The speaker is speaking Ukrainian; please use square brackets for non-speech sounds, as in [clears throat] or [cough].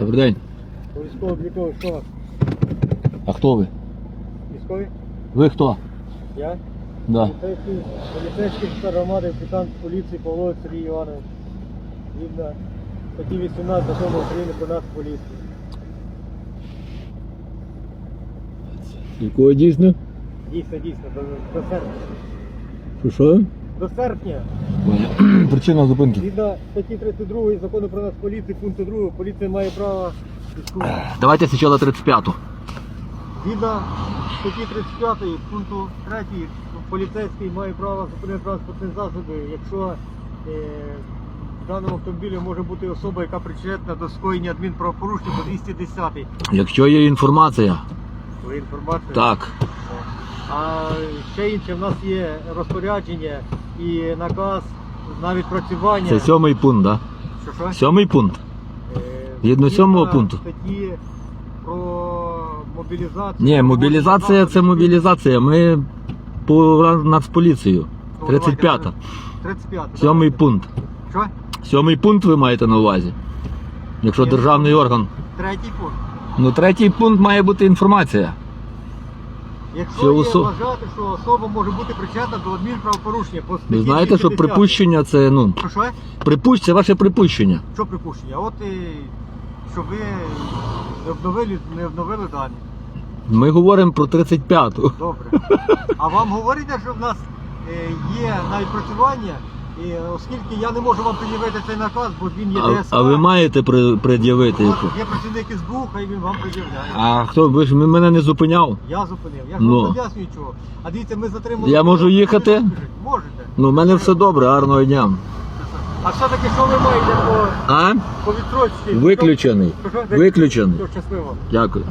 Добрий день. Військово обліковий, що? А хто ви? Військові? Ви хто? Я? Да. Поліцейський, поліцейський офіцер громади, капітан поліції Павло Сергій Іванович. Згідно статті 18 закону України про нас поліцію. Якого дійсно? Дійсно, дійсно, до, до серпня. Що що? До серпня, [clears throat] Причина зупинки. згідно статті 32 закону про нас поліції, пункту 2, поліція має право. Давайте спочатку 35-ту. Згідно статті 35 пункту 3 поліцейський має право зупинити транспортні засоби, якщо е, в даному автомобілі може бути особа, яка причетна до скоєння адмінправопорушення по 210 Якщо є інформація, Ви інформацію. так. А ще інше, в нас є розпорядження і наказ на відпрацювання. Це сьомий пункт, да? Що, що? Сьомий пункт. Е, Згідно сьомого пункту. Статті про мобілізацію. Ні, мобілізація це мобілізація. Ми по Нацполіцію. 35-та. 35. Сьомий пункт. Що? Сьомий пункт ви маєте на увазі. Якщо державний орган. Третій пункт. Ну, третій пункт має бути інформація. Якщо є осо- вважати, що особа може бути причетна до адмінправопорушення по статті Ви знаєте, що 210. припущення це, ну, Що, що? припущення, це ваше припущення. Що припущення? От і що ви не обновили, не обновили дані. Ми говоримо про 35-ту. Добре. А вам говорите, що в нас е, є на відпрацювання, і оскільки я не можу вам пред'явити цей наказ, бо він є А, ДСК. а ви маєте при- пред'явити? Яку? Є працівник СБУ, хай він вам пред'являє. А хто ви ж мене не зупиняв? Я зупинив. Я ж Ну. вам пояснюю чого. А дивіться, ми затримали. Я можу їхати? Можете. Ну, в мене все добре, гарного дня. А все-таки що ви маєте по, А? по відстрочці? Виключений. Що, що? Виключений. Що, щасливо. Дякую.